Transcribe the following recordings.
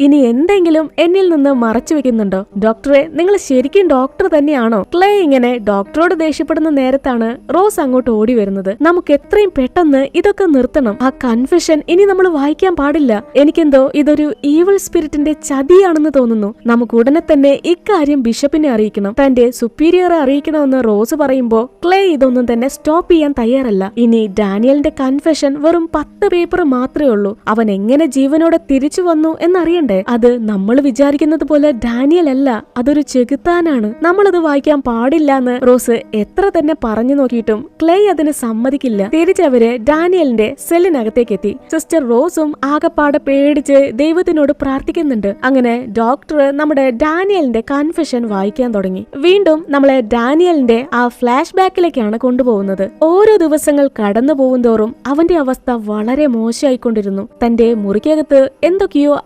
ഇനി എന്തെങ്കിലും എന്നിൽ നിന്ന് മറച്ചു വെക്കുന്നുണ്ടോ? ഡോക്ടറെ നിങ്ങൾ ശരിക്കും ഡോക്ടർ തന്നെയാണോ? ക്ലേ ഇങ്ങനെ ഡോക്ടറോട് ദേഷ്യപ്പെടുന്ന നേരത്താണ് റോസ് അങ്ങോട്ട് ഓടി വരുന്നത്. നമുക്ക് എത്രയും പെട്ടെന്ന് ഇതൊക്കെ നിർത്തണം. ആ കൺഫെഷൻ ഇനി നമ്മൾ വായിക്കാൻ പാടില്ല. എനിക്കെന്തോ ഇതൊരു ഈവൽ സ്പിരിറ്റിന്റെ ചതിയാണെന്ന് തോന്നുന്നു. നമുക്ക് ഉടനെ തന്നെ ഇക്കാര്യം ബിഷപ്പിനെ അറിയിക്കണം. തന്റെ സുപ്പീരിയറെ അറിയിക്കണമെന്ന് റോസ് പറയുമ്പോ ക്ലേ ഇതൊന്നും തന്നെ സ്റ്റോപ്പ് ചെയ്യാൻ തയ്യാറല്ല. ഇനി ഡാനിയലിന്റെ കൺഫെഷൻ വെറും പത്ത് പേപ്പർ മാത്രമേ ഉള്ളൂ. അവൻ എങ്ങനെ ജീവനോടെ തിരിച്ചു വന്നു എന്നറിയണ്ടേ. അത് നമ്മൾ വിചാരിക്കുന്നത് പോലെ ഡാനിയൽ അല്ല അതൊരു ചെകുത്താനാണ്. നമ്മളത് വായിക്കാൻ പാടില്ല എന്ന് റോസ് എത്ര തന്നെ പറഞ്ഞു നോക്കിയിട്ടും ക്ലേ അതിന് സമ്മതിക്കില്ല. തിരിച്ചവര് ഡാനിയലിന്റെ സെല്ലിനകത്തേക്ക് എത്തി സിസ്റ്റർ റോസും ആകപ്പാടെ പേടിച്ച് ദൈവത്തിനോട് പ്രാർത്ഥിക്കുന്നുണ്ട്. അങ്ങനെ ഡോക്ടർ നമ്മുടെ ഡാനിയലിന്റെ കൺഫെഷൻ വായിക്കാൻ തുടങ്ങി. വീണ്ടും നമ്മളെ ഡാനിയലിന്റെ ആ ഫ്ലാഷ് ബാക്കിലേക്കാണ് കൊണ്ടുപോകുന്നത്. ഓരോ ദിവസങ്ങൾ കടന്നു പോകുന്തോറും അവന്റെ അവസ്ഥ വളരെ മോശമായിക്കൊണ്ടിരുന്നു. തന്റെ മുറിക്കകത്ത് എന്തൊക്കെയോ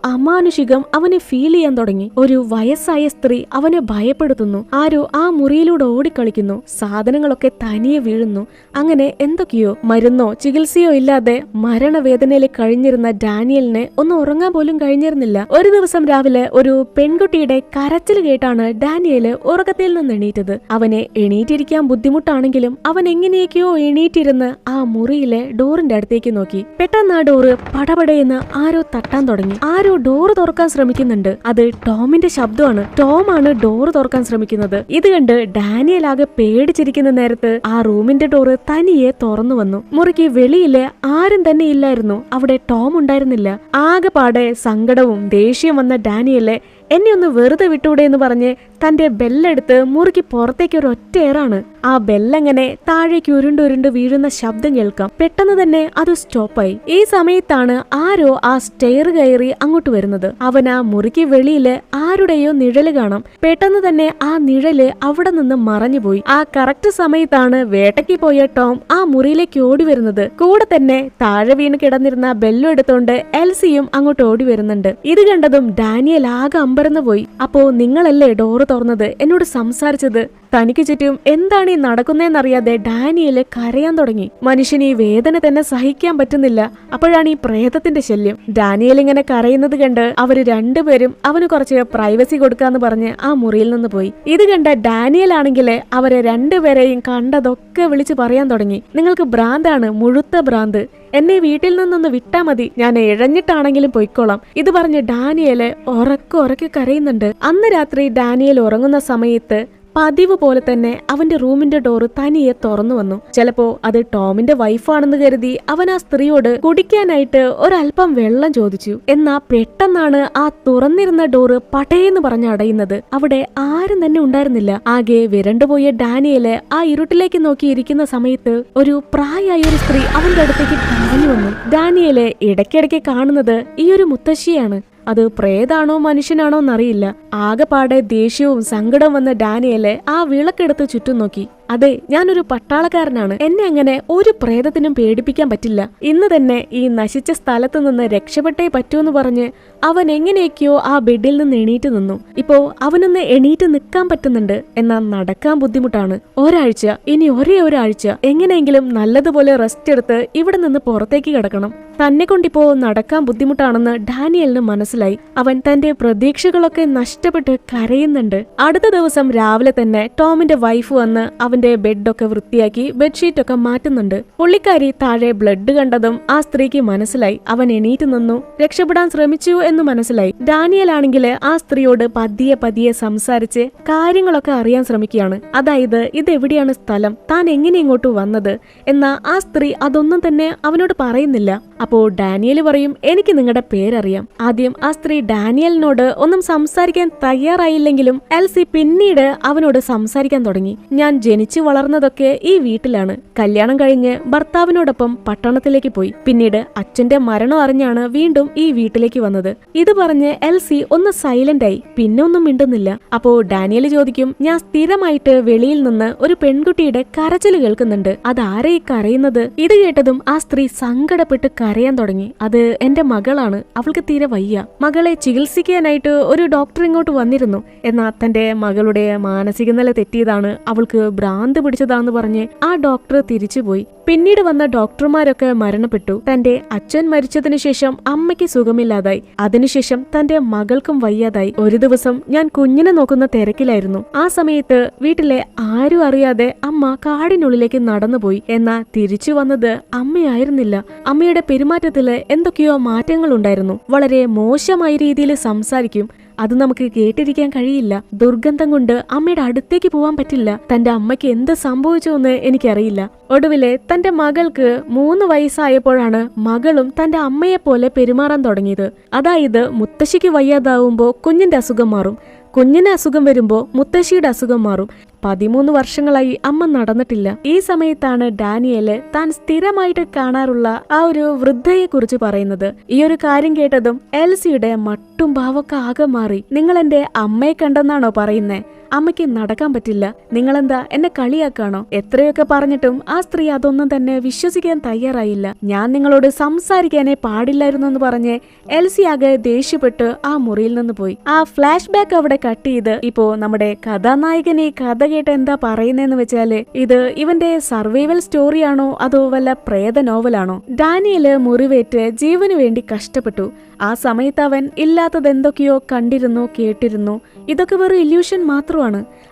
അമാനുഷികം അവനെ ഫീൽ ചെയ്യാൻ തുടങ്ങി. ഒരു വയസ്സായ സ്ത്രീ അവനെ ഭയപ്പെടുത്തുന്നു. ആരോ ആ മുറിയിലൂടെ ഓടിക്കളിക്കുന്നു. സാധനങ്ങളൊക്കെ തനിയെ വീഴുന്നു. അങ്ങനെ എന്തൊക്കെയോ മരുന്നോ ചികിത്സയോ ഇല്ലാതെ മരണവേദനയിൽ കഴിഞ്ഞിരുന്ന ഡാനിയലിന് ഒന്ന് ഉറങ്ങാൻ പോലും കഴിഞ്ഞിരുന്നില്ല. ഒരു ദിവസം രാവിലെ ഒരു പെൺകുട്ടിയുടെ കരച്ചിൽ കേട്ടാണ് ഡാനിയൽ ഉറക്കത്തിൽ നിന്ന് എണീറ്റത്. അവനെ എണീറ്റിരിക്കാൻ ബുദ്ധിമുട്ടാണെങ്കിലും അവൻ എങ്ങനെയൊക്കെയോ എണീറ്റിരുന്ന് ആ മുറിയിലെ ഡോറിന്റെ അടുത്തേക്ക് നോക്കി. പെട്ടെന്ന് ആ ഡോറ് പടപടയെന്ന് ആരോ തട്ടാൻ തുടങ്ങി. ആരോ ഡോറ് തുറക്കാൻ ശ്രമിക്കുന്നുണ്ട്. അത് ടോമിന്റെ ശബ്ദമാണ്. ടോം ആണ് ഡോറ് തുറക്കാൻ ശ്രമിക്കുന്നത്. ഇത് കണ്ട് ഡാനിയൽ ആകെ പേടിച്ചിരിക്കുന്ന നേരത്ത് ആ റൂമിന്റെ ഡോറ് തനിയെ തുറന്നു വന്നു. മുറിക്ക് വെളിയിൽ ആരും തന്നെ ഇല്ലായിരുന്നു. അവിടെ ടോം ഉണ്ടായിരുന്നില്ല. ആകെപ്പാടെ സങ്കടവും ദേഷ്യം വന്ന ഡാനിയലെ എന്നെ ഒന്ന് വെറുതെ വിട്ടൂടെ എന്ന് പറഞ്ഞ് തന്റെ ബെല്ലെടുത്ത് മുറുക്കി പുറത്തേക്ക് ഒരു ഒറ്റയേറാണ് ആ ബെല്ലങ്ങനെ താഴേക്ക് ഉരുണ്ടുരുണ്ട് വീഴുന്ന ശബ്ദം കേൾക്കാം. പെട്ടെന്ന് തന്നെ അത് സ്റ്റോപ്പായി. ഈ സമയത്താണ് ആരോ ആ സ്റ്റെയർ കയറി അങ്ങോട്ട് വരുന്നത്. അവൻ ആ മുറിക്ക് വെളിയിൽ ആരുടെയോ നിഴൽ കാണാം. പെട്ടെന്ന് തന്നെ ആ നിഴൽ അവിടെ നിന്ന് മറഞ്ഞുപോയി ആ കറക്റ്റ് സമയത്താണ് വേട്ടയ്ക്ക് പോയ ടോം ആ മുറിയിലേക്ക് ഓടി വരുന്നത്. കൂടെ തന്നെ താഴെ വീണ് കിടന്നിരുന്ന ബെല്ലും എടുത്തോണ്ട് എൽസിയും അങ്ങോട്ട് ഓടി വരുന്നുണ്ട്. ഇത് കണ്ടതും ഡാനിയൽ ആകെ അമ്പരന്ന് പോയി. അപ്പോ നിങ്ങളല്ലേ ഡോറ് തുറന്നത്? എന്നോട് സംസാരിച്ചത് തനിക്ക് ചുറ്റും എന്താണ് ഈ നടക്കുന്നതെന്നറിയാതെ ഡാനിയൽ കരയാൻ തുടങ്ങി. മനുഷ്യൻ ഈ വേദന തന്നെ സഹിക്കാൻ പറ്റുന്നില്ല. അപ്പോഴാണ് ഈ പ്രേതത്തിന്റെ ശല്യം. ഡാനിയൽ ഇങ്ങനെ കരയുന്നത് കണ്ട് അവർ രണ്ടുപേരും അവന് കുറച്ച് പ്രൈവസി കൊടുക്കാന്ന് പറഞ്ഞ് ആ മുറിയിൽ നിന്ന് പോയി. ഇത് കണ്ട ഡാനിയൽ ആണെങ്കിൽ അവരെ രണ്ടുപേരെയും കണ്ടതൊക്കെ വിളിച്ചു പറയാൻ തുടങ്ങി. നിങ്ങൾക്ക് ഭ്രാന്താണ് മുഴുത്ത ഭ്രാന്ത്. എന്നെ വീട്ടിൽ നിന്നൊന്ന് വിട്ടാ മതി. ഞാൻ ഇഴഞ്ഞിട്ടാണെങ്കിലും പൊയ്ക്കോളാം. ഇത് പറഞ്ഞ് ഡാനിയൽ ഉറക്കെ ഉറക്കെ കരയുന്നുണ്ട്. അന്ന് രാത്രി ഡാനിയൽ ഉറങ്ങുന്ന സമയത്ത് പതിവ് പോലെ തന്നെ അവന്റെ റൂമിന്റെ ഡോറ് തനിയെ തുറന്നു വന്നു. ചിലപ്പോ അത് ടോമിന്റെ വൈഫാണെന്ന് കരുതി അവൻ ആ സ്ത്രീയോട് കുടിക്കാനായിട്ട് ഒരല്പം വെള്ളം ചോദിച്ചു. എന്നാ പെട്ടെന്നാണ് ആ തുറന്നിരുന്ന ഡോറ് പടയെന്ന് പറഞ്ഞ് അടയുന്നത്. അവിടെ ആരും തന്നെ ഉണ്ടായിരുന്നില്ല. ആകെ വിരണ്ടുപോയ ഡാനിയൽ ആ ഇരുട്ടിലേക്ക് നോക്കിയിരിക്കുന്ന സമയത്ത് ഒരു പ്രായമായ ഒരു സ്ത്രീ അവന്റെ അടുത്തേക്ക് പാഞ്ഞു വന്നു. ഡാനിയൽ ഇടയ്ക്കിടയ്ക്ക് കാണുന്നത് ഈ ഒരു മുത്തശ്ശിയാണ്. അത് പ്രേതാണോ മനുഷ്യനാണോ എന്നറിയില്ല. ആകെപ്പാടെ ദേഷ്യവും സങ്കടം വന്ന ഡാനിയലെ ആ വിളക്കെടുത്ത് ചുറ്റും നോക്കി. അതെ ഞാനൊരു പട്ടാളക്കാരനാണ്. എന്നെ അങ്ങനെ ഒരു പ്രേതത്തിനും പേടിപ്പിക്കാൻ പറ്റില്ല. ഇന്ന് തന്നെ ഈ നശിച്ച സ്ഥലത്ത് നിന്ന് രക്ഷപ്പെട്ടേ പറ്റൂന്ന് പറഞ്ഞ് അവൻ എങ്ങനെയൊക്കെയോ ആ ബെഡിൽ നിന്ന് എണീറ്റ് നിന്നു. ഇപ്പോ അവനൊന്ന് എണീറ്റ് നിൽക്കാൻ പറ്റുന്നുണ്ട് എന്നാൽ നടക്കാൻ ബുദ്ധിമുട്ടാണ്. ഒരാഴ്ച ഇനി ഒരേ ഒരാഴ്ച എങ്ങനെയെങ്കിലും നല്ലതുപോലെ റെസ്റ്റ് എടുത്ത് ഇവിടെ നിന്ന് പുറത്തേക്ക് കിടക്കണം. തന്നെ കൊണ്ടിപ്പോ നടക്കാൻ ബുദ്ധിമുട്ടാണെന്ന് ഡാനിയലിന് മനസ്സിലായി. അവൻ തന്റെ പ്രതീക്ഷകളൊക്കെ നഷ്ടപ്പെട്ട് കരയുന്നുണ്ട്. അടുത്ത ദിവസം രാവിലെ തന്നെ ടോമിന്റെ വൈഫ് വന്ന് അവന്റെ ബെഡൊക്കെ വൃത്തിയാക്കി ബെഡ്ഷീറ്റൊക്കെ മാറ്റുന്നുണ്ട്. പുള്ളിക്കാരി താഴെ ബ്ലഡ് കണ്ടതും ആ സ്ത്രീക്ക് മനസ്സിലായി. അവൻ എണീറ്റ് നിന്നു. രക്ഷപ്പെടാൻ ശ്രമിച്ചു എന്ന് മനസ്സിലായി. ഡാനിയൽ ആണെങ്കിൽ ആ സ്ത്രീയോട് പതിയെ പതിയെ സംസാരിച്ച് കാര്യങ്ങളൊക്കെ അറിയാൻ ശ്രമിക്കുകയാണ്. അതായത് ഇതെവിടെയാണ് സ്ഥലം? താൻ എങ്ങനെ ഇങ്ങോട്ട് വന്നത്? എന്നാ ആ സ്ത്രീ അതൊന്നും തന്നെ അവനോട് പറയുന്നില്ല. അപ്പോ ഡാനിയൽ പറയും എനിക്ക് നിങ്ങളുടെ പേരറിയാം. ആദ്യം ആ സ്ത്രീ ഡാനിയലിനോട് ഒന്നും സംസാരിക്കാൻ തയ്യാറായില്ലെങ്കിലും എൽസി പിന്നീട് അവനോട് സംസാരിക്കാൻ തുടങ്ങി. ഞാൻ ജനിച്ചു വളർന്നതൊക്കെ ഈ വീട്ടിലാണ്. കല്യാണം കഴിഞ്ഞ് ഭർത്താവിനോടൊപ്പം പട്ടണത്തിലേക്ക് പോയി. പിന്നീട് അച്ഛന്റെ മരണം അറിഞ്ഞാണ് വീണ്ടും ഈ വീട്ടിലേക്ക് വന്നത്. ഇത് പറഞ്ഞ് എൽസി ഒന്ന് സൈലന്റ് ആയി. പിന്നെ ഒന്നും മിണ്ടുന്നില്ല. അപ്പോ ഡാനിയൽ ചോദിക്കും ഞാൻ സ്ഥിരമായിട്ട് വെളിയിൽ നിന്ന് ഒരു പെൺകുട്ടിയുടെ കരച്ചിൽ കേൾക്കുന്നുണ്ട്. അതാരെ ഈ കരയുന്നത്? ഇത് കേട്ടതും ആ സ്ത്രീ സങ്കടപ്പെട്ട് കരയാൻ തുടങ്ങി. അത് എന്റെ മകളാണ്. അവൾക്ക് തീരെ വയ്യ. മകളെ ചികിത്സിക്കാനായിട്ട് ഒരു ഡോക്ടർ ഇങ്ങോട്ട് വന്നിരുന്നു. എന്നാൽ തന്റെ മകളുടെ മാനസിക നില തെറ്റിയതാണ്. അവൾക്ക് ഭ്രാന്ത് ഭ്രാന്ത് പിടിച്ചതാന്ന് പറഞ്ഞ് ആ ഡോക്ടർ തിരിച്ചുപോയി. പിന്നീട് വന്ന ഡോക്ടർമാരൊക്കെ മരണപ്പെട്ടു. തന്റെ അച്ഛൻ മരിച്ചതിനു ശേഷം അമ്മയ്ക്ക് സുഖമില്ലാതായി. അതിനുശേഷം തന്റെ മകൾക്കും വയ്യാതായി. ഒരു ദിവസം ഞാൻ കുഞ്ഞിനെ നോക്കുന്ന തിരക്കിലായിരുന്നു. ആ സമയത്ത് വീട്ടിലെ ആരും അറിയാതെ അമ്മ കാടിനുള്ളിലേക്ക് നടന്നുപോയി. എന്നാ തിരിച്ചു വന്നത് അമ്മയായിരുന്നില്ല. അമ്മയുടെ പെരുമാറ്റത്തിൽ എന്തൊക്കെയോ മാറ്റങ്ങൾ ഉണ്ടായിരുന്നു വളരെ മോശമായ രീതിയിൽ സംസാരിക്കും അത് നമുക്ക് കേട്ടിരിക്കാൻ കഴിയില്ല. ദുർഗന്ധം കൊണ്ട് അമ്മയുടെ അടുത്തേക്ക് പോവാൻ പറ്റില്ല. തന്റെ അമ്മയ്ക്ക് എന്ത് സംഭവിച്ചോന്ന് എനിക്കറിയില്ല. ഒടുവിലെ തന്റെ മകൾക്ക് മൂന്ന് വയസ്സായപ്പോഴാണ് മകളും തന്റെ അമ്മയെ പോലെ പെരുമാറാൻ തുടങ്ങിയത്. അതായത് മുത്തശ്ശിക്ക് വയ്യാതാവുമ്പോൾ കുഞ്ഞിന്റെ അസുഖം മാറും. കുഞ്ഞിന് അസുഖം വരുമ്പോൾ മുത്തശ്ശിയുടെ അസുഖം മാറും. പതിമൂന്ന് വർഷങ്ങളായി അമ്മ നടന്നിട്ടില്ല. ഈ സമയത്താണ് ഡാനിയൽ താൻ സ്ഥിരമായിട്ട് കാണാറുള്ള ആ ഒരു വൃദ്ധയെ കുറിച്ച് പറയുന്നത്. ഈ ഒരു കാര്യം കേട്ടതും എൽസിയുടെ മട്ടും ഭാവമൊക്കെ ആകെ മാറി. നിങ്ങൾ എന്റെ അമ്മയെ കണ്ടെന്നാണോ പറയുന്നേ? അമ്മയ്ക്ക് നടക്കാൻ പറ്റില്ല. നിങ്ങളെന്താ എന്നെ കളിയാക്കാണോ? എത്രയൊക്കെ പറഞ്ഞിട്ടും ആ സ്ത്രീ അതൊന്നും തന്നെ വിശ്വസിക്കാൻ തയ്യാറായില്ല. ഞാൻ നിങ്ങളോട് സംസാരിക്കാനേ പാടില്ലായിരുന്നു എന്ന് പറഞ്ഞ് എൽസി ആകെ ദേഷ്യപ്പെട്ട് ആ മുറിയിൽ നിന്ന് പോയി. ആ ഫ്ലാഷ് ബാക്ക് അവിടെ കട്ട് ചെയ്ത് ഇപ്പോ നമ്മുടെ കഥാനായകൻ ഈ കഥ കേട്ട് എന്താ പറയുന്നതെന്ന് വെച്ചാൽ ഇത് ഇവന്റെ സർവൈവൽ സ്റ്റോറിയാണോ അതോ വല്ല പ്രേത നോവലാണോ ഡാനിയൽ മുറിവേറ്റ് ജീവന് വേണ്ടി കഷ്ടപ്പെട്ടു. ആ സമയത്ത് അവൻ ഇല്ലാത്തത് എന്തൊക്കെയോ കണ്ടിരുന്നു കേട്ടിരുന്നു. ഇതൊക്കെ വെറും ഇല്യൂഷൻ മാത്രമാണ്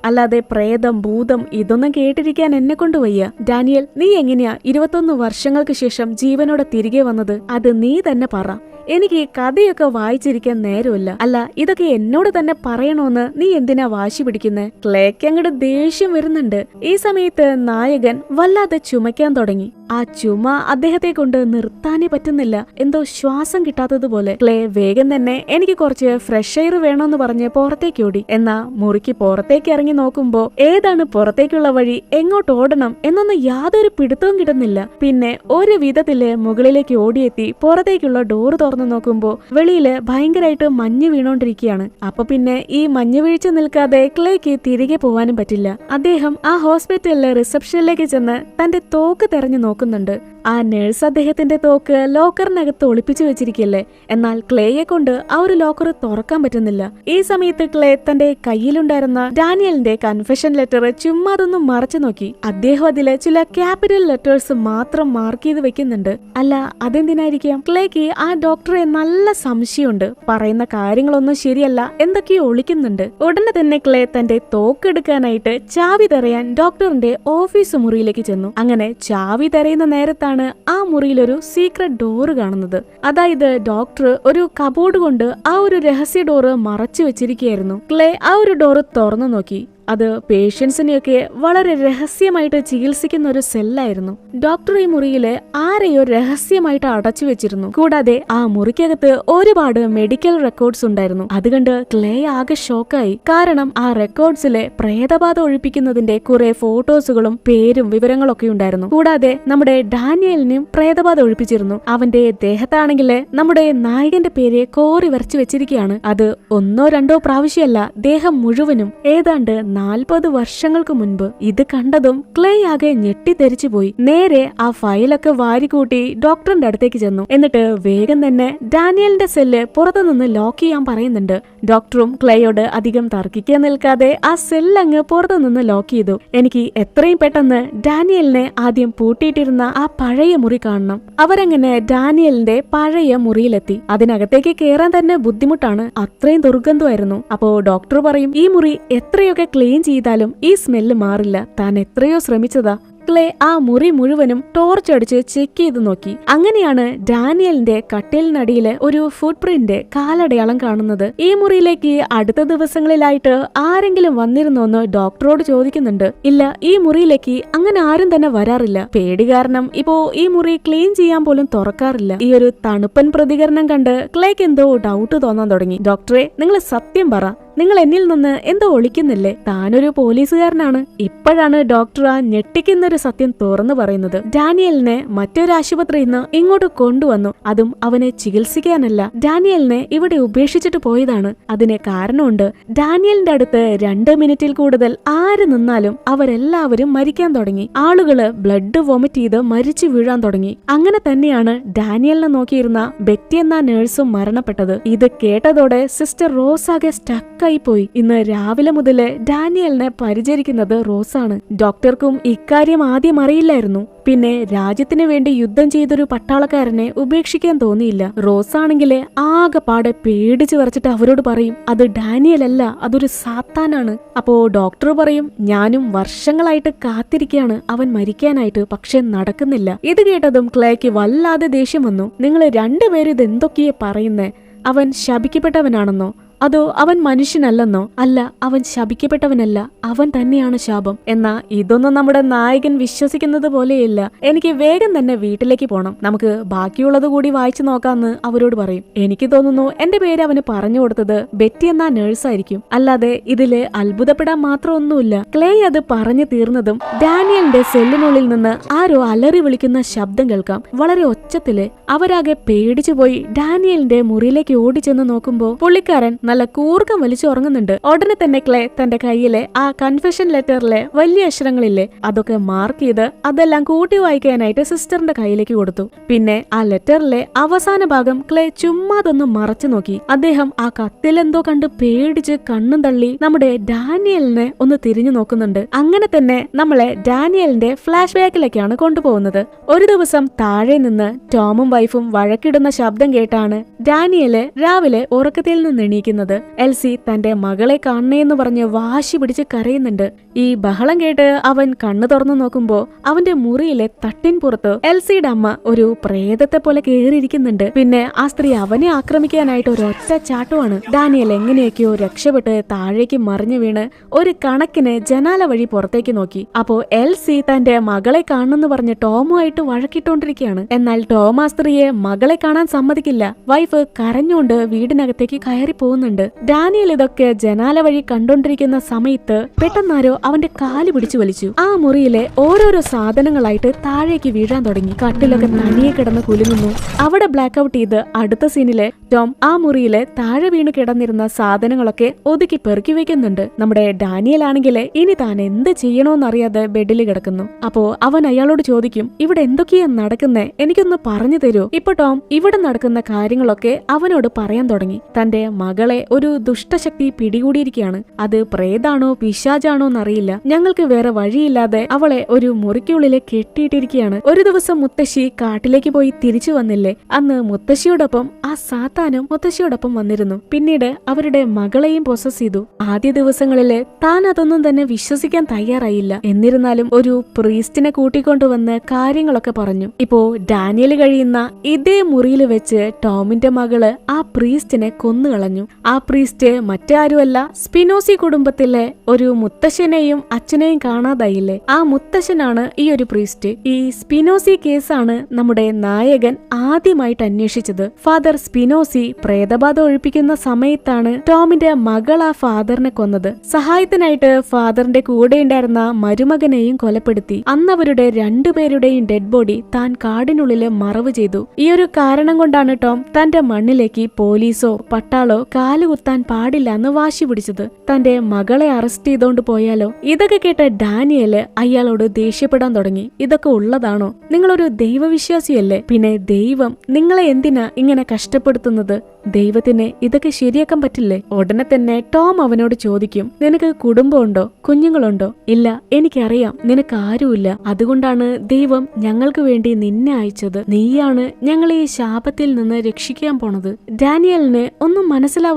അല്ലാതെ പ്രേതം ഭൂതം ഇതൊന്നും കേട്ടിരിക്കാൻ എന്നെ കൊണ്ട് വയ്യ ഡാനിയൽ നീ എങ്ങനെയാ ഇരുപത്തൊന്ന് വർഷങ്ങൾക്ക് ശേഷം ജീവനോടെ തിരികെ വന്നത്? അത് നീ തന്നെ പറ. എനിക്ക് ഈ കഥയൊക്കെ വായിച്ചിരിക്കാൻ നേരമില്ല. അല്ല ഇതൊക്കെ എന്നോട് തന്നെ പറയണോന്ന് നീ എന്തിനാ വാശി പിടിക്കുന്നത് ക്ലേക്ക് അങ്ങോട്ട് ദേഷ്യം വരുന്നുണ്ട്. ഈ സമയത്ത് നായകൻ വല്ലാതെ ചുമയ്ക്കാൻ തുടങ്ങി. ആ ചുമ അദ്ദേഹത്തെ കൊണ്ട് നിർത്താനേ പറ്റുന്നില്ല. എന്തോ ശ്വാസം കിട്ടാത്തതുപോലെ. ക്ലേ വേഗം തന്നെ എനിക്ക് കുറച്ച് ഫ്രഷ് എയർ വേണമെന്ന് പറഞ്ഞ് പുറത്തേക്ക് ഓടി. എന്നാ മുറിക്ക് പുറത്തേക്ക് ഇറങ്ങി നോക്കുമ്പോ ഏതാണ് പുറത്തേക്കുള്ള വഴി? എങ്ങോട്ട് ഓടണം? എന്നൊന്നും യാതൊരു പിടുത്തവും കിട്ടുന്നില്ല. പിന്നെ ഒരു വിധത്തിൽ മുകളിലേക്ക് ഓടിയെത്തി പുറത്തേക്കുള്ള ഡോറ് തുറന്നു നോക്കുമ്പോ വെളിയിൽ ഭയങ്കരമായിട്ട് മഞ്ഞ് വീണോണ്ടിരിക്കുകയാണ് അപ്പൊ പിന്നെ ഈ മഞ്ഞ് വീഴ്ച നിൽക്കാതെ ക്ലേക്ക് തിരികെ പോവാനും പറ്റില്ല. അദ്ദേഹം ആ ഹോസ്പിറ്റലിലെ റിസപ്ഷനിലേക്ക് ചെന്ന് തന്റെ തോക്ക് തെരഞ്ഞു നോക്കുന്നുണ്ട്. ആ നേഴ്സ് അദ്ദേഹത്തിന്റെ തോക്ക് ലോക്കറിനകത്ത് ഒളിപ്പിച്ചു വെച്ചിരിക്കല്ലേ? എന്നാൽ ക്ലേയെ കൊണ്ട് ആ ഒരു ലോക്കർ തുറക്കാൻ പറ്റുന്നില്ല. ഈ സമയത്ത് ക്ലേ തന്റെ കയ്യിലുണ്ടായിരുന്ന ഡാനിയലിന്റെ കൺഫെഷൻ ലെറ്റർ ചുമ്മാ അതൊന്നും മറച്ചു നോക്കി. അദ്ദേഹം അതിലെ ചില ക്യാപിറ്റൽ ലെറ്റേഴ്സ് മാത്രം മാർക്ക് ചെയ്ത് വെക്കുന്നുണ്ട്. അല്ല അതെന്തിനായിരിക്കാം? ക്ലേക്ക് ആ ഡോക്ടറെ നല്ല സംശയമുണ്ട്. പറയുന്ന കാര്യങ്ങളൊന്നും ശരിയല്ല എന്തൊക്കെയോ ഒളിക്കുന്നുണ്ട്. ഉടനെ തന്നെ ക്ലേ തന്റെ തോക്കെടുക്കാനായിട്ട് ചാവി തെറയാൻ ഡോക്ടറിന്റെ ഓഫീസ് മുറിയിലേക്ക് ചെന്നു. അങ്ങനെ ചാവി തെരയുന്ന നേരത്താണ് ആ മുറിയിൽ ഒരു സീക്രട്ട് ഡോറ് കാണുന്നത്. അതായത് ഡോക്ടർ ഒരു കബോർഡ് കൊണ്ട് ആ ഒരു രഹസ്യ ഡോറ് മറച്ചു വെച്ചിരിക്കുകയായിരുന്നു. ക്ലേ ആ ഒരു ഡോറ് തുറന്നു നോക്കി. അത് പേഷ്യൻസിനെയൊക്കെ വളരെ രഹസ്യമായിട്ട് ചികിത്സിക്കുന്ന ഒരു സെല്ലായിരുന്നു. ഡോക്ടർ ഈ മുറിയിൽ ആരെയോ രഹസ്യമായിട്ട് അടച്ചു വെച്ചിരുന്നു. കൂടാതെ ആ മുറിക്കകത്ത് ഒരുപാട് മെഡിക്കൽ റെക്കോർഡ്സ് ഉണ്ടായിരുന്നു. അതുകൊണ്ട് ക്ലേ ആകെ ഷോക്കായി. കാരണം ആ റെക്കോർഡ്സിലെ പ്രേതബാധ ഒഴിപ്പിക്കുന്നതിന്റെ കുറെ ഫോട്ടോസുകളും പേരും വിവരങ്ങളും ഒക്കെ ഉണ്ടായിരുന്നു. കൂടാതെ നമ്മുടെ ഡാനിയലിനും പ്രേതബാധ ഒഴിപ്പിച്ചിരുന്നു. അവന്റെ ദേഹത്താണെങ്കിൽ നമ്മുടെ നായകന്റെ പേര് കോറി വരച്ചു വെച്ചിരിക്കുകയാണ്. അത് ഒന്നോ രണ്ടോ പ്രാവശ്യമല്ല ദേഹം മുഴുവനും. ഏതാണ്ട് നാൽപ്പത് വർഷങ്ങൾക്ക് മുൻപ് ഇത് കണ്ടതും ക്ലേ ആകെ ഞെട്ടിത്തെരിച്ചു പോയി നേരെ ആ ഫയലൊക്കെ വാരിക്കൂട്ടി ഡോക്ടറിന്റെ അടുത്തേക്ക് ചെന്നു. എന്നിട്ട് വേഗം തന്നെ ഡാനിയലിന്റെ സെല്ല് പുറത്തുനിന്ന് ലോക്ക് ചെയ്യാൻ പറയുന്നുണ്ട്. ഡോക്ടറും ക്ലേയോട് അധികം തർക്കിക്കാൻ നിൽക്കാതെ ആ സെല്ലങ്ങ് പുറത്തുനിന്ന് ലോക്ക് ചെയ്തു. എനിക്ക് എത്രയും പെട്ടെന്ന് ഡാനിയലിനെ ആദ്യം പൂട്ടിയിട്ടിരുന്ന ആ പഴയ മുറി കാണണം. അവരങ്ങനെ ഡാനിയലിന്റെ പഴയ മുറിയിലെത്തി. അതിനകത്തേക്ക് കയറാൻ തന്നെ ബുദ്ധിമുട്ടാണ്. അത്രയും ദുർഗന്ധമായിരുന്നു. അപ്പോ ഡോക്ടർ പറയും ഈ മുറി എത്രയൊക്കെ ക്ലീൻ ചെയ്താലും ഈ സ്മെല്ല് മാറില്ല. താൻ എത്രയോ ശ്രമിച്ചതാ. ക്ലേ ആ മുറി മുഴുവനും ടോർച്ച് അടിച്ച് ചെക്ക് ചെയ്ത് നോക്കി. അങ്ങനെയാണ് ഡാനിയലിന്റെ കട്ടിലിനടിയിലെ ഒരു ഫുട് പ്രിന്റ് കാലടയാളം കാണുന്നത്. ഈ മുറിയിലേക്ക് അടുത്ത ദിവസങ്ങളിലായിട്ട് ആരെങ്കിലും വന്നിരുന്നോ എന്ന് ഡോക്ടറോട് ചോദിക്കുന്നുണ്ട്. ഇല്ല ഈ മുറിയിലേക്ക് അങ്ങനെ ആരും തന്നെ വരാറില്ല. പേടി കാരണം ഇപ്പോ ഈ മുറി ക്ലീൻ ചെയ്യാൻ പോലും തുറക്കാറില്ല. ഈ ഒരു തണുപ്പൻ പ്രതികരണം കണ്ട് ക്ലേക്ക് എന്തോ ഡൗട്ട് തോന്നാൻ തുടങ്ങി. ഡോക്ടറെ നിങ്ങൾ സത്യം പറ. നിങ്ങൾ എന്നിൽ നിന്ന് എന്തോ ഒളിക്കുന്നില്ലേ? താനൊരു പോലീസുകാരനാണ്. ഇപ്പോഴാണ് ഡോക്ടർ ആ ഞെട്ടിക്കുന്നൊരു സത്യം തുറന്നു പറയുന്നത്. ഡാനിയലിനെ മറ്റൊരു ആശുപത്രിയിൽ നിന്ന് ഇങ്ങോട്ട് കൊണ്ടുവന്നു. അതും അവനെ ചികിത്സിക്കാനല്ല. ഡാനിയലിനെ ഇവിടെ ഉപേക്ഷിച്ചിട്ട് പോയതാണ്. അതിന് കാരണമുണ്ട്. ഡാനിയലിന്റെ അടുത്ത് രണ്ട് മിനിറ്റിൽ കൂടുതൽ ആര് നിന്നാലും അവരെല്ലാവരും മരിക്കാൻ തുടങ്ങി. ആളുകൾ ബ്ലഡ് വൊമിറ്റ് ചെയ്ത് മരിച്ചു വീഴാൻ തുടങ്ങി. അങ്ങനെ തന്നെയാണ് ഡാനിയലിനെ നോക്കിയിരുന്ന ബെറ്റി എന്ന നേഴ്സും മരണപ്പെട്ടത്. ഇത് കേട്ടതോടെ സിസ്റ്റർ റോസാകെ സ്റ്റക്കായി ഡോക്ടറായി പോയി ഇന്ന് രാവിലെ മുതൽ ഡാനിയലിനെ പരിചരിക്കുന്നത് റോസാണ്. ഡോക്ടർക്കും ഇക്കാര്യം ആദ്യം അറിയില്ലായിരുന്നു. പിന്നെ രാജ്യത്തിന് വേണ്ടി യുദ്ധം ചെയ്തൊരു പട്ടാളക്കാരനെ ഉപേക്ഷിക്കാൻ തോന്നിയില്ല. റോസ് ആണെങ്കിലേ ആകെപ്പാടെ പേടിച്ചു വരച്ചിട്ട് അവരോട് പറയും അത് ഡാനിയൽ അല്ല അതൊരു സാത്താനാണ്. അപ്പോ ഡോക്ടർ പറയും ഞാനും വർഷങ്ങളായിട്ട് കാത്തിരിക്കുകയാണ് അവൻ മരിക്കാനായിട്ട് പക്ഷെ നടക്കുന്നില്ല. ഇത് കേട്ടതും ക്ലേക്ക് വല്ലാതെ ദേഷ്യം വന്നു. നിങ്ങൾ രണ്ടുപേരും ഇതെന്തൊക്കെയാ പറയുന്നേ? അവൻ ശപിക്കപ്പെട്ടവനാണെന്നോ? അതോ അവൻ മനുഷ്യനല്ലെന്നോ? അല്ല അവൻ ശപിക്കപ്പെട്ടവനല്ല അവൻ തന്നെയാണ് ശാപം. എന്നാ ഇതൊന്നും നമ്മുടെ നായകൻ വിശ്വസിക്കുന്നത് പോലെയില്ല. എനിക്ക് വേഗം തന്നെ വീട്ടിലേക്ക് പോണം. നമുക്ക് ബാക്കിയുള്ളത് കൂടി വായിച്ചു നോക്കാന്ന് അവരോട് പറയും. എനിക്ക് തോന്നുന്നു എന്റെ പേര് അവന് പറഞ്ഞു കൊടുത്തത് ബെറ്റി എന്ന നേഴ്സായിരിക്കും. അല്ലാതെ ഇതിൽ അത്ഭുതപ്പെടാൻ മാത്രമൊന്നുമില്ല. ക്ലേ അത് പറഞ്ഞു തീർന്നതും ഡാനിയലിന്റെ സെല്ലിനുള്ളിൽ നിന്ന് ആരോ അലറി വിളിക്കുന്ന ശബ്ദം കേൾക്കാം. വളരെ ഒച്ചത്തിൽ അവരാകെ പേടിച്ചു പോയി ഡാനിയലിന്റെ മുറിയിലേക്ക് ഓടിച്ചെന്ന് നോക്കുമ്പോ പുള്ളിക്കാരൻ നല്ല കൂർക്കം വലിച്ചു ഉറങ്ങുന്നുണ്ട്. ഉടനെ തന്നെ ക്ലേ തന്റെ കയ്യിലെ ആ കൺഫെഷൻ ലെറ്ററിലെ വലിയ അക്ഷരങ്ങളില്ലേ അതൊക്കെ മാർക്ക് ചെയ്ത് അതെല്ലാം കൂട്ടി വായിക്കാനായിട്ട് സിസ്റ്ററിന്റെ കയ്യിലേക്ക് കൊടുത്തു. പിന്നെ ആ ലെറ്ററിലെ അവസാന ഭാഗം ക്ലേ ചുമ്മാതൊന്ന് മറച്ചു നോക്കി. അദ്ദേഹം ആ കത്തിലെന്തോ കണ്ട് പേടിച്ച് കണ്ണും തള്ളി നമ്മുടെ ഡാനിയലിനെ ഒന്ന് തിരിഞ്ഞു നോക്കുന്നുണ്ട്. അങ്ങനെ തന്നെ നമ്മളെ ഡാനിയലിന്റെ ഫ്ലാഷ് ബാക്കിലേക്കാണ് കൊണ്ടുപോകുന്നത്. ഒരു ദിവസം താഴെ നിന്ന് ടോമും വൈഫും വഴക്കിടുന്ന ശബ്ദം കേട്ടാണ് ഡാനിയൽ രാവിലെ ഉറക്കത്തിൽ നിന്ന് എണീക്കുന്നത്. എൽസി തന്റെ മകളെ കാണണേന്ന് പറഞ്ഞ് വാശി പിടിച്ച് കരയുന്നുണ്ട്. ഈ ബഹളം കേട്ട് അവൻ കണ്ണു തുറന്നു നോക്കുമ്പോ അവന്റെ മുറിയിലെ തട്ടിൻ പുറത്ത് എൽസിയുടെ അമ്മ ഒരു പ്രേതത്തെ പോലെ കേറിയിരിക്കുന്നുണ്ട് പിന്നെ ആ സ്ത്രീ അവനെ ആക്രമിക്കാനായിട്ട് ഒറ്റ ചാട്ടമാണ്. ഡാനിയൽ എങ്ങനെയൊക്കെയോ രക്ഷപ്പെട്ട് താഴേക്ക് മറിഞ്ഞു വീണ് ഒരു കണക്കിന് ജനാല വഴി പുറത്തേക്ക് നോക്കി. അപ്പോ എൽസി തന്റെ മകളെ കാണുന്നു പറഞ്ഞ് ടോമുമായിട്ട് വഴക്കിട്ടോണ്ടിരിക്കുകയാണ്. എന്നാൽ ടോമാ സ്ത്രീയെ മകളെ കാണാൻ സമ്മതിക്കില്ല. വൈഫ് കരഞ്ഞുകൊണ്ട് വീടിനകത്തേക്ക് കയറി പോകുന്നുണ്ട് ഡാനിയൽ ഇതൊക്കെ ജനാല വഴി കണ്ടോണ്ടിരിക്കുന്ന സമയത്ത് പെട്ടെന്നാരോ അവന്റെ കാൽ പിടിച്ചു വലിച്ചു. ആ മുറിയിലെ ഓരോരോ സാധനങ്ങളായിട്ട് താഴേക്ക് വീഴാൻ തുടങ്ങി. കട്ടിലൊക്കെ തനിയെ കിടന്ന് കുലുങ്ങുന്നു. അവിടെ ബ്ലാക്ക് ഔട്ട് ചെയ്ത് അടുത്ത സീനിലെ ടോം ആ മുറിയിലെ താഴെ വീണ് കിടന്നിരുന്ന സാധനങ്ങളൊക്കെ ഒതുക്കി പെറുക്കി വെക്കുന്നുണ്ട്. നമ്മുടെ ഡാനിയൽ ആണെങ്കിൽ ഇനി താൻ എന്ത് ചെയ്യണോന്നറിയാതെ ബെഡിൽ കിടക്കുന്നു. അപ്പോ അവൻ അയാളോട് ചോദിക്കും ഇവിടെ എന്തൊക്കെയാ നടക്കുന്നേ? എനിക്കൊന്ന് പറഞ്ഞു തരൂ. ഇപ്പൊ ടോം ഇവിടെ നടക്കുന്ന കാര്യങ്ങളൊക്കെ അവനോട് പറയാൻ തുടങ്ങി. തന്റെ മകളെ ഒരു ദുഷ്ടശക്തി പിടികൂടിയിരിക്കുകയാണ്. അത് പ്രേതാണോ പിശാജാണോ എന്നറിയില്ല. ഞങ്ങൾക്ക് വേറെ വഴിയില്ലാതെ അവളെ ഒരു മുറിക്കുള്ളിലെ കെട്ടിയിട്ടിരിക്കുകയാണ്. ഒരു ദിവസം മുത്തശ്ശി കാട്ടിലേക്ക് പോയി തിരിച്ചു വന്നില്ലേ? അന്ന് മുത്തശ്ശിയോടൊപ്പം ആ സാത്താനും മുത്തശ്ശിയോടൊപ്പം വന്നിരുന്നു. പിന്നീട് അവരുടെ മകളെയും പൊസസ് ചെയ്തു. ആദ്യ ദിവസങ്ങളിൽ താൻ അതൊന്നും തന്നെ വിശ്വസിക്കാൻ തയ്യാറായില്ല. എന്നിരുന്നാലും ഒരു പ്രീസ്റ്റിനെ കൂട്ടിക്കൊണ്ടുവന്ന് കാര്യങ്ങളൊക്കെ പറഞ്ഞു. ഇപ്പോ ഡാനിയൽ കഴിയുന്ന ഇതേ മുറിയിൽ വെച്ച് ടോമിന്റെ മകൾ ആ പ്രീസ്റ്റിനെ കൊന്നുകളഞ്ഞു. ആ പ്രീസ്റ്റ് മറ്റാരുമല്ല സ്പിനോസി കുടുംബത്തിലെ ഒരു മുത്തശ്ശനെയും അച്ഛനെയും കാണാതായില്ലേ? ആ മുത്തശ്ശനാണ് ഈ ഒരു പ്രീസ്റ്റ്. ഈ സ്പിനോസി കേസാണ് നമ്മുടെ നായകൻ ആദ്യമായിട്ട് അന്വേഷിച്ചത്. ഫാദർ സ്പിനോസി പ്രേതബാധ ഒഴിപ്പിക്കുന്ന സമയത്താണ് ടോമിന്റെ മകൾ ആ ഫാദറിനെ കൊന്നത്. സഹായത്തിനായിട്ട് ഫാദറിന്റെ കൂടെ ഉണ്ടായിരുന്ന മരുമകനെയും കൊലപ്പെടുത്തി. അന്നവരുടെ രണ്ടുപേരുടെയും ഡെഡ് ബോഡി താൻ കാടിനുള്ളിൽ മറവ് ചെയ്തു. ഈ ഒരു കാരണം കൊണ്ടാണ് ടോം തന്റെ മണ്ണിലേക്ക് പോലീസോ പട്ടാളോ കാലുകുത്താൻ പാടില്ല എന്ന് വാശി പിടിച്ചത് തന്റെ മകളെ അറസ്റ്റ് ചെയ്തോണ്ട് പോയാലോ? ഇതൊക്കെ കേട്ട ഡാനിയൽ അയാളോട് ദേഷ്യപ്പെടാൻ തുടങ്ങി. ഇതൊക്കെ ഉള്ളതാണോ? നിങ്ങളൊരു ദൈവവിശ്വാസിയല്ലേ? പിന്നെ ദൈവം നിങ്ങളെ എന്തിനാ ഇങ്ങനെ കഷ്ടപ്പെടുത്തുന്നത്? ദൈവത്തിന് ഇതൊക്കെ ശരിയാക്കാൻ പറ്റില്ലേ? ഉടനെ തന്നെ ടോം അവനോട് ചോദിക്കും. നിനക്ക് കുടുംബമുണ്ടോ? കുഞ്ഞുങ്ങളുണ്ടോ? ഇല്ല എനിക്കറിയാം. നിനക്ക് ആരുമില്ല. അതുകൊണ്ടാണ് ദൈവം ഞങ്ങൾക്ക് വേണ്ടി നിന്നെ അയച്ചത്. നീയാണ് ഞങ്ങളെ ഈ ശാപത്തിൽ നിന്ന് രക്ഷിക്കാൻ പോണത്. ഡാനിയലിന് ഒന്നും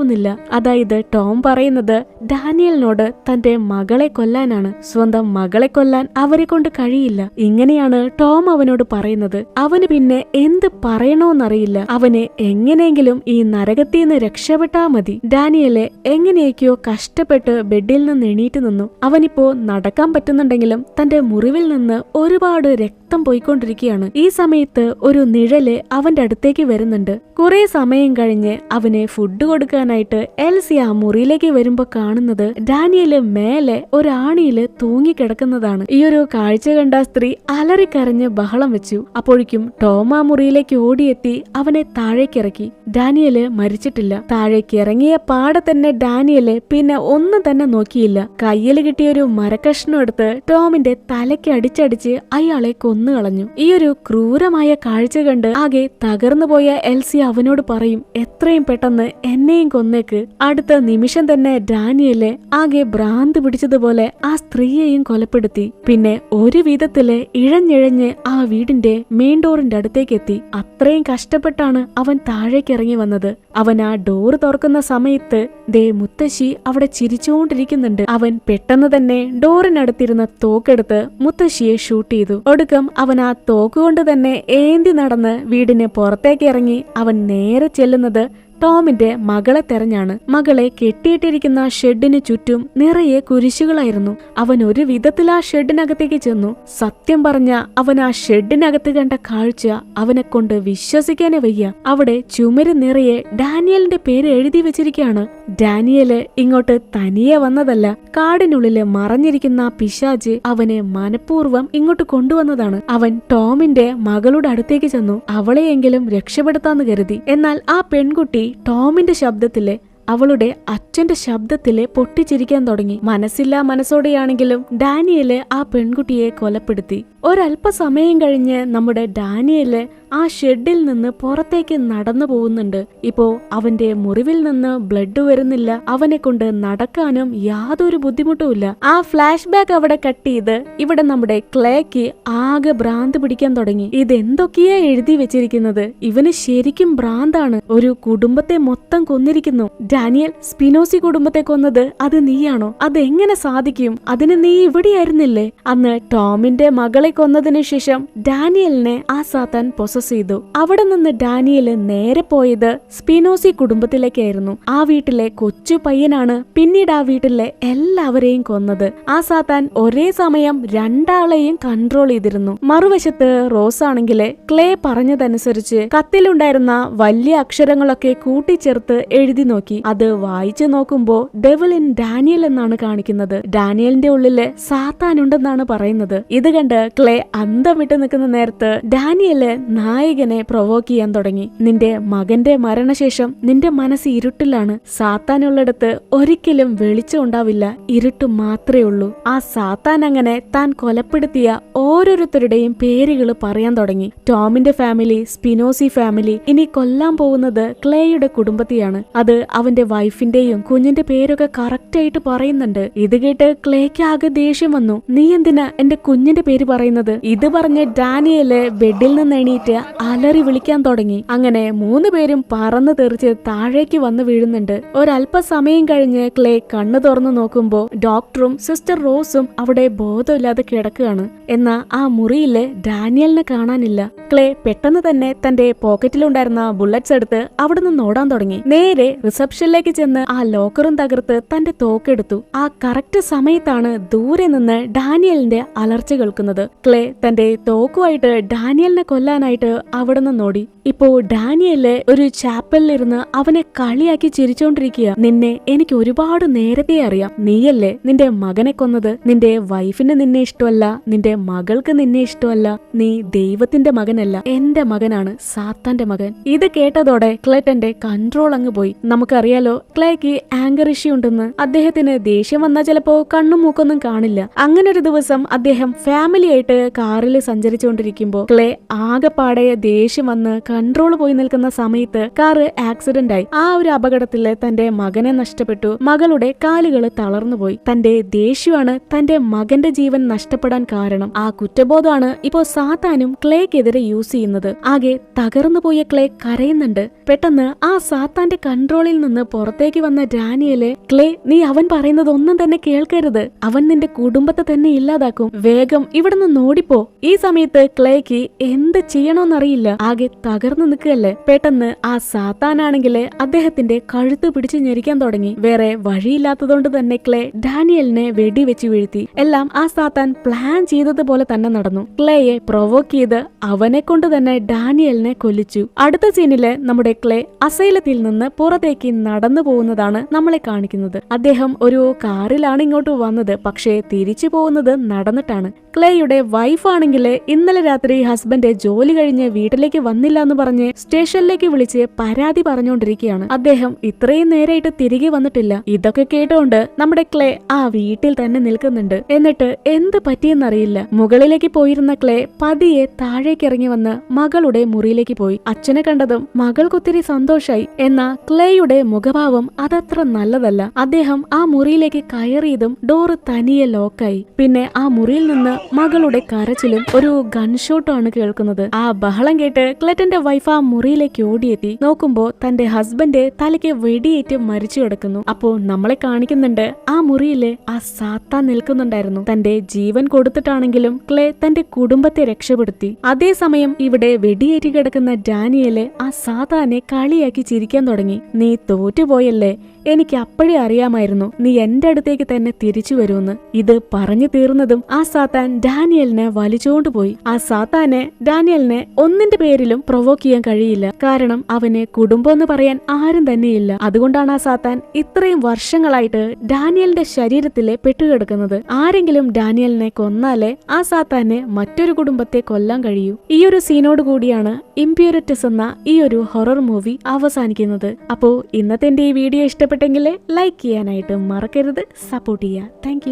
മനസ്സിലാവുന്നില്ല അതായത് ടോം പറയുന്നത് ഡാനിയലിനോട് തന്റെ മകളെ കൊല്ലാനാണ്. സ്വന്തം മകളെ കൊല്ലാൻ അവരെ കൊണ്ട് കഴിയില്ല. ഇങ്ങനെയാണ് ടോം അവനോട് പറയുന്നത്. അവന് പിന്നെ എന്ത് പറയണോന്നറിയില്ല. അവനെ എങ്ങനെയെങ്കിലും ഈ നരകത്തിൽ നിന്ന് രക്ഷപ്പെട്ടാ മതി. ഡാനിയലെ എങ്ങനെയൊക്കെയോ കഷ്ടപ്പെട്ട് ബെഡിൽ നിന്ന് എണീറ്റ് നിന്നു. അവനിപ്പോ നടക്കാൻ പറ്റുന്നുണ്ടെങ്കിലും തന്റെ മുറിവിൽ നിന്ന് ഒരുപാട് രക്തം പോയിക്കൊണ്ടിരിക്കുകയാണ് ഈ സമയത്ത് ഒരു നിഴൽ അവന്റെ അടുത്തേക്ക് വരുന്നുണ്ട്. കുറെ സമയം കഴിഞ്ഞ് അവന് ഫുഡ് കൊടുക്കാനായിട്ട് എൽസി ആ മുറിയിലേക്ക് വരുമ്പോ കാണുന്നത് ഡാനിയൽ മേലെ ഒരാണിയിൽ തൂങ്ങിക്കിടക്കുന്നതാണ്. ഈ ഒരു കാഴ്ച കണ്ട സ്ത്രീ അലറിക്കരഞ്ഞ് ബഹളം വെച്ചു. അപ്പോഴേക്കും ടോം ആ മുറിയിലേക്ക് ഓടിയെത്തി അവനെ താഴേക്കിറക്കി. ഡാനിയൽ മരിച്ചിട്ടില്ല. താഴേക്ക് ഇറങ്ങിയ പാടെ തന്നെ ഡാനിയൽ പിന്നെ ഒന്നും തന്നെ നോക്കിയില്ല. കയ്യിൽ കിട്ടിയ ഒരു മരക്കഷ്ണം എടുത്ത് ടോമിന്റെ തലയ്ക്ക് അടിച്ചടിച്ച് അയാളെ കൊന്നു. കൊന്നുകളഞ്ഞു. ഈ ഒരു ക്രൂരമായ കാഴ്ച കണ്ട് ആകെ തകർന്നുപോയ എൽസി അവനോട് പറയും എത്രയും പെട്ടെന്ന് എന്നെയും കൊന്നേക്ക്. അടുത്ത നിമിഷം തന്നെ ഡാനിയലെ ആകെ ഭ്രാന്ത് പിടിച്ചതുപോലെ ആ സ്ത്രീയെയും കൊലപ്പെടുത്തി. പിന്നെ ഒരു വിധത്തിൽ ഇഴഞ്ഞിഴഞ്ഞ് ആ വീടിന്റെ മെയിൻ ഡോറിന്റെ അടുത്തേക്ക് എത്തി. അത്രയും കഷ്ടപ്പെട്ടാണ് അവൻ താഴേക്ക് ഇറങ്ങി വന്നത്. അവൻ ആ ഡോർ തുറക്കുന്ന സമയത്ത് ദേ മുത്തശ്ശി അവിടെ ചിരിച്ചുകൊണ്ടിരിക്കുന്നുണ്ട് അവൻ പെട്ടെന്ന് തന്നെ ഡോറിനടുത്തിരുന്ന തോക്കെടുത്ത് മുത്തശ്ശിയെ ഷൂട്ട് ചെയ്തു. ഒടുക്കം അവൻ ആ തോക്കുകൊണ്ട് തന്നെ ഏന്തി നടന്ന് വീടിന് പുറത്തേക്ക് ഇറങ്ങി അവൻ നേരെ ചെല്ലുന്നത് ടോമിന്റെ മകളെ തെരഞ്ഞാണ് മകളെ കെട്ടിയിട്ടിരിക്കുന്ന ഷെഡിന് ചുറ്റും നിറയെ കുരിശുകളായിരുന്നു. അവൻ ഒരു വിധത്തിൽ ആ ഷെഡിനകത്തേക്ക് ചെന്നു. സത്യം പറഞ്ഞ അവൻ ആ ഷെഡിനകത്ത് കണ്ട കാഴ്ച അവനെ കൊണ്ട് വിശ്വസിക്കാനേ വയ്യ. അവിടെ ചുമര് നിറയെ ഡാനിയലിന്റെ പേര് എഴുതി വെച്ചിരിക്കുകയാണ് ഡാനിയൽ ഇങ്ങോട്ട് തനിയെ വന്നതല്ല കാടിനുള്ളിൽ മറഞ്ഞിരിക്കുന്ന പിശാജ് അവനെ മനഃപൂർവം ഇങ്ങോട്ട് കൊണ്ടുവന്നതാണ്. അവൻ ടോമിന്റെ മകളുടെ അടുത്തേക്ക് ചെന്നു. അവളെയെങ്കിലും രക്ഷപ്പെടുത്താന്ന് കരുതി. എന്നാൽ ആ പെൺകുട്ടി ടോമിന്റെ ശബ്ദത്തിലെ അവളുടെ അച്ഛന്റെ ശബ്ദത്തിൽ പൊട്ടിച്ചിരിക്കാൻ തുടങ്ങി. മനസ്സില്ലാ മനസ്സോടെയാണെങ്കിലും ഡാനിയൽ ആ പെൺകുട്ടിയെ കൊലപ്പെടുത്തി. ഒരല്പസമയം കഴിഞ്ഞ് നമ്മുടെ ഡാനിയൽ ആ ഷെഡിൽ നിന്ന് പുറത്തേക്ക് നടന്നു പോകുന്നുണ്ട്. ഇപ്പോ അവന്റെ മുറിവിൽ നിന്ന് ബ്ലഡ് വരുന്നില്ല. അവനെ കൊണ്ട് നടക്കാനും യാതൊരു ബുദ്ധിമുട്ടുമില്ല ആ ഫ്ലാഷ് ബാക്ക് അവിടെ കട്ട് ചെയ്ത് ഇവിടെ നമ്മുടെ ക്ലേക്ക് ആകെ ഭ്രാന്ത് പിടിക്കാൻ തുടങ്ങി. ഇതെന്തൊക്കെയാ എഴുതി വെച്ചിരിക്കുന്നത്? ഇവന് ശരിക്കും ഭ്രാന്താണ്. ഒരു കുടുംബത്തെ മൊത്തം കൊന്നിരിക്കുന്നു. ഡാനിയൽ സ്പിനോസി കുടുംബത്തെ കൊന്നത് അത് നീയാണോ? അതെങ്ങനെ സാധിക്കും? അതിന് നീ ഇവിടെയായിരുന്നില്ലേ? അന്ന് ടോമിന്റെ മകളെ കൊന്നതിനു ശേഷം ഡാനിയലിനെ ആ സാത്താൻ പൊസസ് ചെയ്തു. അവിടെ നിന്ന് ഡാനിയൽ നേരെ പോയത് സ്പിനോസി കുടുംബത്തിലേക്കായിരുന്നു. ആ വീട്ടിലെ കൊച്ചു പയ്യനാണ് പിന്നീട് ആ വീട്ടിലെ എല്ലാവരെയും കൊന്നത്. ആ സാത്താൻ ഒരേ സമയം രണ്ടാളെയും കൺട്രോൾ ചെയ്തിരുന്നു. മറുവശത്ത് റോസ് ആണെങ്കിൽ ക്ലേ പറഞ്ഞതനുസരിച്ച് കത്തിലുണ്ടായിരുന്ന വലിയ അക്ഷരങ്ങളൊക്കെ കൂട്ടിച്ചേർത്ത് എഴുതി നോക്കി. അത് വായിച്ചു നോക്കുമ്പോ ഇൻ ഡാനിയൽ എന്നാണ് കാണിക്കുന്നത്. ഡാനിയലിന്റെ ഉള്ളിൽ സാത്താനുണ്ടെന്നാണ് പറയുന്നത്. ഇത് കണ്ട് ക്ലേ അന്തമിട്ട് നിൽക്കുന്ന നേരത്ത് ഡാനിയൽ നായകനെ പ്രൊവോക്ക് ചെയ്യാൻ തുടങ്ങി. നിന്റെ മകന്റെ മരണശേഷം നിന്റെ മനസ്സ് ഇരുട്ടിലാണ്. സാത്താനുള്ളിടത്ത് ഒരിക്കലും വെളിച്ചം ഉണ്ടാവില്ല. ഇരുട്ട് മാത്രമേ ഉള്ളൂ. ആ സാത്താൻ അങ്ങനെ താൻ കൊലപ്പെടുത്തിയ ഓരോരുത്തരുടെയും പേരുകൾ പറയാൻ തുടങ്ങി. ടോമിന്റെ ഫാമിലി സ്പിനോസി ഫാമിലി ഇനി കൊല്ലാൻ പോകുന്നത് ക്ലേയുടെ കുടുംബത്തെയാണ്. അത് അവന്റെ വൈഫിന്റെയും കുഞ്ഞിന്റെ പേരൊക്കെ കറക്റ്റ് ആയിട്ട് പറയുന്നുണ്ട്. ഇത് കേട്ട് ക്ലേക്ക് ആകെ ദേഷ്യം വന്നു. നീ എന്തിനാ എന്റെ കുഞ്ഞിന്റെ പേര് പറയുന്നത്? ഇത് പറഞ്ഞ് ഡാനിയൽ ബെഡിൽ നിന്ന് എണീറ്റ് അലറി വിളിക്കാൻ തുടങ്ങി. അങ്ങനെ മൂന്ന് പേരും പറന്ന് തെറിച്ച് താഴേക്ക് വന്ന് വീഴുന്നുണ്ട്. ഒരല്പസമയം കഴിഞ്ഞ് ക്ലേ കണ്ണു തുറന്നു നോക്കുമ്പോ ഡോക്ടറും സിസ്റ്റർ റോസും അവിടെ ബോധമില്ലാതെ കിടക്കുകയാണ്. എന്നാ ആ മുറിയിൽ ഡാനിയലിനെ കാണാനില്ല. ക്ലേ പെട്ടെന്ന് തന്നെ തന്റെ പോക്കറ്റിലുണ്ടായിരുന്ന ബുള്ളറ്റ്സ് എടുത്ത് അവിടെ നിന്ന് ഓടാൻ തുടങ്ങി. നേരെ റിസപ്ഷനിലേക്ക് ചെന്ന് ആ ലോക്കറും തകർത്ത് തന്റെ തോക്കെടുത്തു. ആ കറക്റ്റ് സമയത്താണ് ദൂരെ നിന്ന് ഡാനിയലിന്റെ അലർച്ച കേൾക്കുന്നത്. ക്ലേ തന്റെ തോക്കുമായിട്ട് ഡാനിയലിനെ കൊല്ലാനായിട്ട് അവിടെ നിന്ന് ഓടി ഇപ്പോ ഡാനിയൽ ഒരു ചാപ്പലിലിരുന്ന് അവനെ കളിയാക്കി ചിരിച്ചോണ്ടിരിക്കുക നിന്നെ എനിക്ക് ഒരുപാട് നേരത്തെ അറിയാം. നീയല്ലേ നിന്റെ മകനെ കൊന്നത്? നിന്റെ വൈഫിന് നിന്നെ ഇഷ്ടമല്ല. നിന്റെ മകൾക്ക് നിന്നെ ഇഷ്ടമല്ല. നീ ദൈവത്തിന്റെ മകനല്ല. എന്റെ മകനാണ് സാത്താന്റെ മകൻ. ഇത് കേട്ടതോടെ ക്ലേറ്റന്റെ കൺട്രോൾ അങ്ങ് പോയി. നമുക്കറിയാലോ ക്ലേക്ക് ആങ്കർ ഇഷ്യൂ ഉണ്ടെന്ന്. അദ്ദേഹത്തിന് ദേഷ്യം വന്നാൽ ചിലപ്പോ കണ്ണും മൂക്കൊന്നും കാണില്ല. അങ്ങനെ ഒരു ദിവസം അദ്ദേഹം ഫാമിലി ആയിട്ട് കാറിൽ സഞ്ചരിച്ചുകൊണ്ടിരിക്കുമ്പോ ക്ലേ ആകെപ്പാടെ ദേഷ്യം വന്ന് കൺട്രോൾ പോയി നിൽക്കുന്ന സമയത്ത് കാറ് ആക്സിഡന്റ് ആയി. ആ ഒരു അപകടത്തിൽ തന്റെ മകനെ നഷ്ടപ്പെട്ടു. മകളുടെ കാലുകൾ തളർന്നുപോയി തന്റെ ദേഷ്യമാണ് തന്റെ മകന്റെ ജീവൻ നഷ്ടപ്പെടാൻ കാരണം. ആ കുറ്റബോധമാണ് ഇപ്പോൾ സാത്താനും ക്ലേക്കെതിരെ യൂസ് ചെയ്യുന്നത്. ആകെ തകർന്നു പോയ ക്ലേ കരയുന്നുണ്ട്. പെട്ടെന്ന് ആ സാത്താന്റെ കൺട്രോളിൽ നിന്ന് പുറത്തേക്ക് വന്ന ഡാനിയൽ ക്ലേ നീ അവൻ പറയുന്നത് ഒന്നും തന്നെ കേൾക്കരുത്. അവൻ നിന്റെ കുടുംബത്തെ തന്നെ ഇല്ലാതാക്കും. വേഗം ഇവിടെ നിന്ന് ഓടിപ്പോ ഈ സമയത്ത് ക്ലേക്ക് എന്ത് ചെയ്യണോന്നറിയില്ല. ആകെ തകർന്നു നിൽക്കുകയല്ലേ? പെട്ടെന്ന് ആ സാത്താനാണെങ്കിൽ അദ്ദേഹത്തിന്റെ കഴുത്ത് പിടിച്ച് ഞെരിക്കാൻ തുടങ്ങി. വേറെ വഴിയില്ലാത്തതുകൊണ്ട് തന്നെ ക്ലേ ഡാനിയലിനെ വെടിവെച്ച് വീഴ്ത്തി. എല്ലാം ആ സാത്താൻ പ്ലാൻ ചെയ്തതുപോലെ തന്നെ നടന്നു. ക്ലേയെ പ്രൊവോക്ക് ചെയ്ത് അവനെ കൊണ്ട് തന്നെ ഡാനിയലിനെ കൊല്ലിച്ചു. അടുത്ത സീനിൽ നമ്മുടെ ക്ലേ അസൈലത്തിൽ നിന്ന് പുറത്തേക്ക് നടന്നു പോകുന്നതാണ് നമ്മളെ കാണിക്കുന്നത്. അദ്ദേഹം ഒരു കാറിലാണ് ഇങ്ങോട്ട് വന്നത്. പക്ഷേ തിരിച്ചു പോകുന്നത് നടന്നിട്ടാണ്. ക്ലേയുടെ വൈഫ് ആണെങ്കിൽ ഇന്നലെ രാത്രി ഹസ്ബൻഡ് ജോലി കഴിഞ്ഞ് വീട്ടിലേക്ക് വന്നില്ല എന്ന് എന്ന് പറഞ്ഞ് സ്റ്റേഷനിലേക്ക് വിളിച്ച് പരാതി പറഞ്ഞുകൊണ്ടിരിക്കുകയാണ് അദ്ദേഹം ഇത്രയും നേരായിട്ട് തിരികെ വന്നിട്ടില്ല. ഇതൊക്കെ കേട്ടുകൊണ്ട് നമ്മുടെ ക്ലേ ആ വീട്ടിൽ തന്നെ നിൽക്കുന്നുണ്ട്. എന്നിട്ട് എന്ത് പറ്റിയെന്നറിയില്ല. മുകളിലേക്ക് പോയിരുന്ന ക്ലേ പതിയെ താഴേക്ക് ഇറങ്ങി വന്ന് മകളുടെ മുറിയിലേക്ക് പോയി. അച്ഛനെ കണ്ടതും മകൾക്കൊത്തിരി സന്തോഷായി. എന്നാ ക്ലേയുടെ മുഖഭാവം അതത്ര നല്ലതല്ല. അദ്ദേഹം ആ മുറിയിലേക്ക് കയറിയതും ഡോറ് തനിയെ ലോക്കായി പിന്നെ ആ മുറിയിൽ നിന്ന് മകളുടെ കരച്ചിലും ഒരു ഗൺഷോട്ടാണ് കേൾക്കുന്നത്. ആ ബഹളം കേട്ട് ക്ലെറ്റന്റെ വൈഫ് ആ മുറിയിലേക്ക് ഓടിയെത്തി. നോക്കുമ്പോ തന്റെ ഹസ്ബൻഡ് തലയ്ക്ക് വെടിയേറ്റ് മരിച്ചു കിടക്കുന്നു. അപ്പോ നമ്മളെ കാണിക്കുന്നുണ്ട്. ആ മുറിയിൽ ആ സാത്താൻ നിൽക്കുന്നുണ്ടായിരുന്നു. തന്റെ ജീവൻ കൊടുത്തിട്ടാണെങ്കിലും ക്ലേ തന്റെ കുടുംബത്തെ രക്ഷപ്പെടുത്തി. അതേസമയം ഇവിടെ വെടിയേറ്റ് കിടക്കുന്ന ഡാനിയൽ ആ സാത്താനെ കളിയാക്കി ചിരിക്കാൻ തുടങ്ങി. നീ തോറ്റുപോയല്ലേ? എനിക്ക് അപ്പോഴേ അറിയാമായിരുന്നു നീ എന്റെ അടുത്തേക്ക് തന്നെ തിരിച്ചു വരുമെന്ന്. ഇത് പറഞ്ഞു തീർന്നതും ആ സാത്താൻ ഡാനിയലിനെ വലിച്ചുകൊണ്ടുപോയി ആ സാത്താനെ ഡാനിയലിനെ ഒന്നിന്റെ പേരിലും പ്രൊവോക്ക് ചെയ്യാൻ കഴിയില്ല. കാരണം അവന് കുടുംബം എന്ന് പറയാൻ ആരും തന്നെയില്ല. അതുകൊണ്ടാണ് ആ സാത്താൻ ഇത്രയും വർഷങ്ങളായിട്ട് ഡാനിയലിന്റെ ശരീരത്തിലെ പെട്ടുകിടക്കുന്നത് ആരെങ്കിലും ഡാനിയലിനെ കൊന്നാലേ ആ സാത്താനെ മറ്റൊരു കുടുംബത്തെ കൊല്ലാൻ കഴിയൂ. ഈ ഒരു സീനോട് കൂടിയാണ് ഇംപ്യൂരിറ്റസ് എന്ന ഈ ഒരു ഹൊറർ മൂവി അവസാനിക്കുന്നത്. അപ്പോ ഇന്നത്തെ എന്റെ ഈ വീഡിയോ ഇഷ്ടപ്പെട്ടെങ്കിൽ ലൈക്ക് ചെയ്യാനായിട്ട് മറക്കരുത്. സപ്പോർട്ട് ചെയ്യുക. താങ്ക്